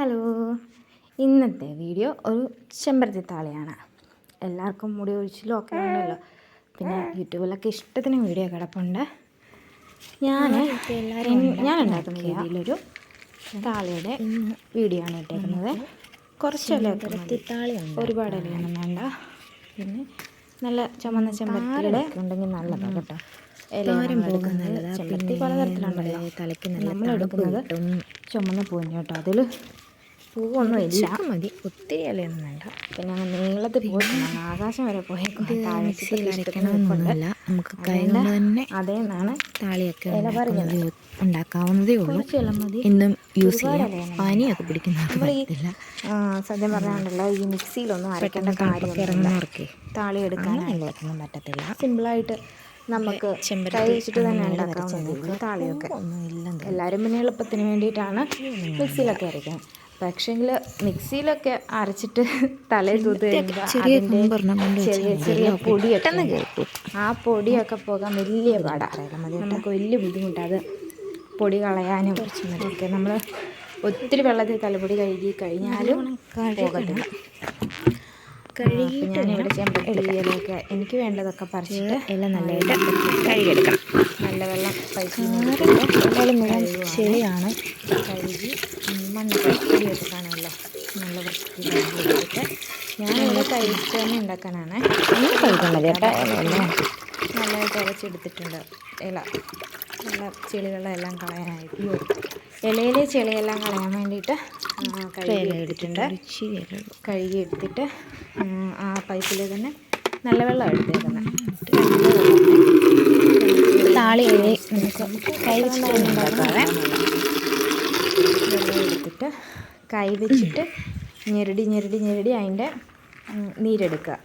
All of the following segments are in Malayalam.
ഹലോ. ഇന്നത്തെ വീഡിയോ ഒരു ചെമ്പരത്തി താളിയാണ്. എല്ലാവർക്കും മുടി ഒഴിച്ചിലും ഒക്കെ ഉണ്ടല്ലോ പിന്നെ യൂട്യൂബിലൊക്കെ ഇഷ്ടത്തിന് വീഡിയോ കിടപ്പുണ്ട്. ഞാൻ ഞാൻ ഉണ്ടാക്കുന്ന രീതിയിലൊരു താളിയുടെ വീഡിയോ ആണ് ഇട്ടേക്കുന്നത്. കുറച്ച് ഇലയൊക്കെ ഒരുപാട് ഇലയൊന്നും വേണ്ട. പിന്നെ നല്ല ചുമന്ന ചെമ്പരത്തിയുടെ ഉണ്ടെങ്കിൽ നല്ലതാണ് കേട്ടോ. ചെമ്പരത്തി പലതരത്തിലുണ്ടല്ലോ. തലയ്ക്ക് നമ്മൾ എടുക്കുന്നത് ചുമന്ന പൂഞ്ഞോട്ടോ അതിൽ പൂവൊന്നും. ഇല്ല മതി. ഒത്തിരി ഇലയൊന്നും വേണ്ട. പിന്നെ അങ്ങ് നീളത്തിൽ പോയിട്ടുണ്ട് ആകാശം വരെ പോയേക്കും നമുക്ക് തന്നെ അതേ തന്നെ അതേന്നാണ് താളിയൊക്കെ ഉണ്ടാക്കാവുന്നതേ- ഉള്ളൂ. എന്നും യൂസ് ചെയ്യാം. പനിയൊക്കെ പിടിക്കുന്നവർക്ക് പറ്റില്ല സത്യം പറഞ്ഞാണ്ടല്ലോ ഈ മിക്സിയിലൊന്നും അരക്കേണ്ട കാര്യം ഇറങ്ങുന്നവർക്ക് താളി എടുക്കാനും പറ്റത്തില്ല. സിമ്പിളായിട്ട് നമുക്ക് കൈ വെച്ചിട്ട് തന്നെ ഉണ്ടാക്കാവുന്നതേ താളിയൊക്കെ. ഒന്നും ഇല്ല എല്ലാവരും പിന്നെ എളുപ്പത്തിന് വേണ്ടിയിട്ടാണ് മിക്സിയിലൊക്കെ അരയ്ക്കുന്നത്. പക്ഷേങ്കിൽ മിക്സിയിലൊക്കെ അരച്ചിട്ട് തലയിൽ തൂത്ത് ചെറിയ പൊടിയൊക്കെ ആ പൊടിയൊക്കെ പോകാൻ വലിയ പാടാണ് നമുക്ക് വലിയ ബുദ്ധിമുട്ടാണ് അത് പൊടി കളയാനും ഒക്കെ നമ്മൾ ഒത്തിരി വെള്ളത്തിൽ തലപൊടി കഴുകി കഴിഞ്ഞാലും പോകത്തില്ല. എനിക്ക് വേണ്ടതൊക്കെ പറിച്ചിട്ട് എല്ലാം നല്ലതായിട്ട് കഴുകിയെടുക്കണം. നല്ല വെള്ളം പൈസ മുഴുവൻ ചെളിയാണ്. കഴുകി മണ്ണൊക്കെ പൊടി വെച്ചിട്ടാണല്ലോ നല്ല വൃത്തി ഞാൻ ഞാനിവിടെ കഴിച്ച് തന്നെ ഉണ്ടാക്കാനാണ് കേട്ടോ നല്ലതായിട്ട് അരച്ചെടുത്തിട്ടുണ്ട് ഇല. നല്ല ചെളികളെല്ലാം കളയാനായിട്ട് ഇലയിലെ ചെളിയെല്ലാം കളയാൻ വേണ്ടിയിട്ട് കഴുകിയെടുത്തിട്ടുണ്ട് കഴുകി എടുത്തിട്ടുണ്ട്. ഇച്ചിരി ഇല ഉള്ളൂ. കഴുകി എടുത്തിട്ട് ആ പൈപ്പിൽ തന്നെ നല്ല വെള്ളം എടുത്തേക്കുന്നത്. താളി ഇഴി നമുക്ക് കൈ വെള്ളം എടുത്തിട്ട് കൈ വെച്ചിട്ട് ഞെരടി ഞെരടി ഞെരടി അതിന്റെ നീരെടുക്കുക.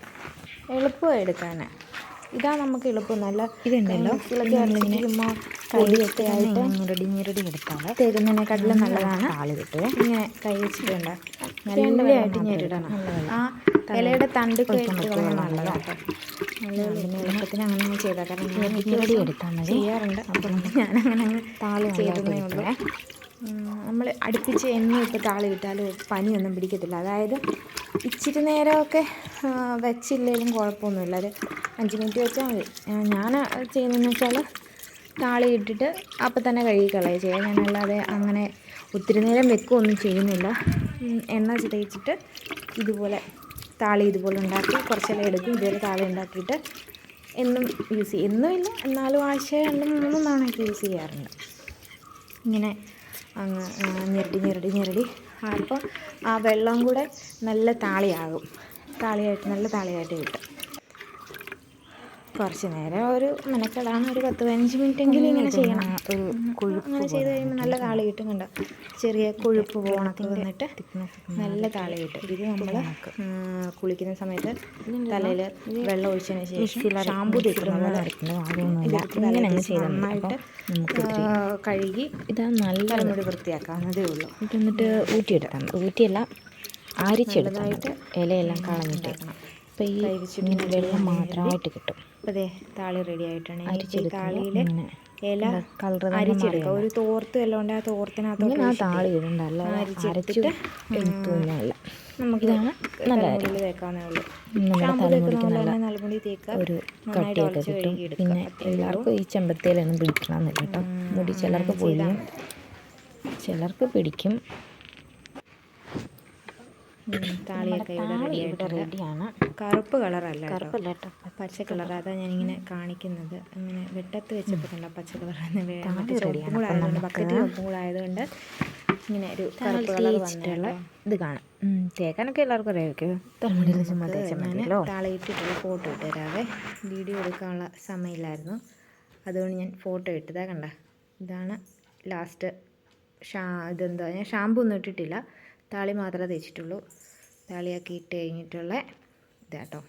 എളുപ്പമാണ് എടുക്കാൻ ഇതാ നമുക്ക് എളുപ്പം നല്ല ഇതുണ്ടല്ലോ. അരച്ചിരിക്കുമ്പോൾ റെഡി ആയിട്ട് ഞെരടി ഞെരടി എടുത്താൽ തരുന്നതിനെക്കാട്ടിലും നല്ലതാണ്. ആൾ കിട്ടും ഇങ്ങനെ കൈ വെച്ചിട്ടുണ്ട്. നല്ലതായിട്ട് ഞെരിടണം ആ ഇലയുടെ തണ്ട് ഇട്ട് കളയാൻ നല്ലതാണ് നല്ല പിന്നെ എളുപ്പത്തിന് അങ്ങനെ അങ്ങ് ചെയ്താൽ കാരണം ഞെരടി എടുത്താൽ മതി. ചെയ്യാറുണ്ട്. അപ്പോൾ ഞാൻ അങ്ങനെ അങ്ങ് താളി ചെയ്തതേ ഉള്ളൂ. നമ്മൾ അടുപ്പിച്ച് എണ്ണ ഇപ്പോൾ താളി ഇട്ടാലും പനിയൊന്നും പിടിക്കത്തില്ല. അതായത് ഇച്ചിരി നേരമൊക്കെ വെച്ചില്ലെങ്കിലും കുഴപ്പമൊന്നുമില്ല. ഒരു അഞ്ച് മിനിറ്റ് വെച്ചാൽ മതി. ഞാൻ ചെയ്യുന്നതെന്ന് വെച്ചാൽ താളി ഇട്ടിട്ട് അപ്പം തന്നെ കഴുകി കളയുക ചെയ്യുക ഞാനല്ലാതെ അങ്ങനെ ഒത്തിരി നേരം വെക്കുകയൊന്നും ചെയ്യുന്നില്ല. എണ്ണ ചിതയിച്ചിട്ട് ഇതുപോലെ താളി ഇതുപോലെ ഉണ്ടാക്കി കുറച്ചെല്ലാം എടുക്കും. ഇതുപോലെ താളി ഉണ്ടാക്കിയിട്ട് എന്നും യൂസ് ചെയ്യും. എന്നുമില്ല എന്നാലും ആഴ്ച രണ്ടും മൂന്നും തവണയൊക്കെ യൂസ് ചെയ്യാറുണ്ട്. ഇങ്ങനെ അങ്ങ് ഞെരടി ഞെരടി ഞെരടി. അപ്പോൾ ആ വെള്ളം കൂടെ നല്ല താളിയാകും. താളിയായിട്ട് നല്ല താളിയായിട്ട് കിട്ടും. കുറച്ച് നേരം ഒരു മെനക്കെടാണ് ഒരു പത്ത് പതിനഞ്ച് മിനിറ്റ് എങ്കിലും ഇങ്ങനെ ചെയ്യണം. ഒരു കൊഴുപ്പ് അങ്ങനെ ചെയ്ത് കഴിയുമ്പോൾ നല്ല താളി കിട്ടും കണ്ടോ? ചെറിയ കൊഴുപ്പ് പോകണത്തിൽ വന്നിട്ട് നല്ല താളി കിട്ടും. ഇത് നമ്മൾ കുളിക്കുന്ന സമയത്ത് തലയിൽ വെള്ളം ഒഴിച്ചതിന് ശേഷം ഷാമ്പു തേക്കുന്ന പോലെ കാര്യമൊന്നുമില്ല. ഇതെടുത്ത് ഇങ്ങനെ നന്നായിട്ട് കഴുകി ഇത് നല്ല തലമുടി വൃത്തിയാക്കാവുന്നതേ ഉള്ളൂ. ഇത് എന്നിട്ട് ഊറ്റിയെടുക്കാം ഊറ്റിയല്ല അരിച്ചെടുത്താൽ ഇലയെല്ലാം കളഞ്ഞിട്ട്. അപ്പോൾ ഈ വെള്ളം മാത്രമായിട്ട് കിട്ടും. അതെ താളി റെഡി ആയിട്ടാണ് താളിയിൽ ഇല കളർ അരിച്ചെടുക്കുക ഒരു തോർത്ത് എല്ലാം ഉണ്ട്. ആ തോർത്തിനകത്ത് ആ താളി ഇടണ്ട. അല്ല അരച്ചു അരിച്ചെടുത്തിട്ട് എടുത്തൊന്നുമല്ല നമുക്ക് നല്ല തേക്കാവുന്നേ ഉള്ളൂ. നമ്മുടെ തലമുടിക്ക് നല്ല ഒരു കട്ടിയൊക്കെ കിട്ടും. പിന്നെ. എല്ലാവർക്കും ഈ ചെമ്പത്തിയിലൊന്നും പിടിക്കണമെന്നില്ല കേട്ടോ. മുടി ചിലർക്ക് പൊഴിയും. ചിലർക്ക് പിടിക്കും. താളിയൊക്കെ ഇവിടെ റെഡി റെഡിയാണ് കറുപ്പ് കളറല്ല കേട്ടോ. കറുപ്പല്ല കേട്ടോ. പച്ച കളർ അതാ ഞാനിങ്ങനെ കാണിക്കുന്നത്. അങ്ങനെ വെട്ടത്ത് വെച്ചിട്ടുണ്ട് കണ്ട പച്ച കളർ മറ്റേ ചുവപ്പും കൂടെ ആയതുകൊണ്ട് ബക്കറ്റ് ചുവപ്പും കൂടെ ആയതുകൊണ്ട് ഇങ്ങനെ ഒരു കറുപ്പ് കളർ വന്നിട്ടുള്ള ഇത് കാണാം. തേക്കാനൊക്കെ എല്ലാവർക്കും അറിയാമായിരിക്കും. തലമുടിയിൽ ചുമ്മാ തേച്ചാൽ മതിയല്ലോ താളയിട്ടിട്ടുള്ള ഫോട്ടോ ഇട്ട് തരാവേ. വീഡിയോ എടുക്കാനുള്ള സമയമില്ലായിരുന്നു. അതുകൊണ്ട് ഞാൻ ഫോട്ടോ ഇട്ടതാ കണ്ട. ഇതാണ് ലാസ്റ്റ് ഷാ ഇതെന്താ? ഞാൻ ഷാമ്പു ഒന്നും ഇട്ടിട്ടില്ല. താളി മാത്രമേ തേച്ചിട്ടുള്ളൂ. താളിയാക്കി ഇട്ട് കഴിഞ്ഞിട്ടുള്ള ഇതാട്ടോ.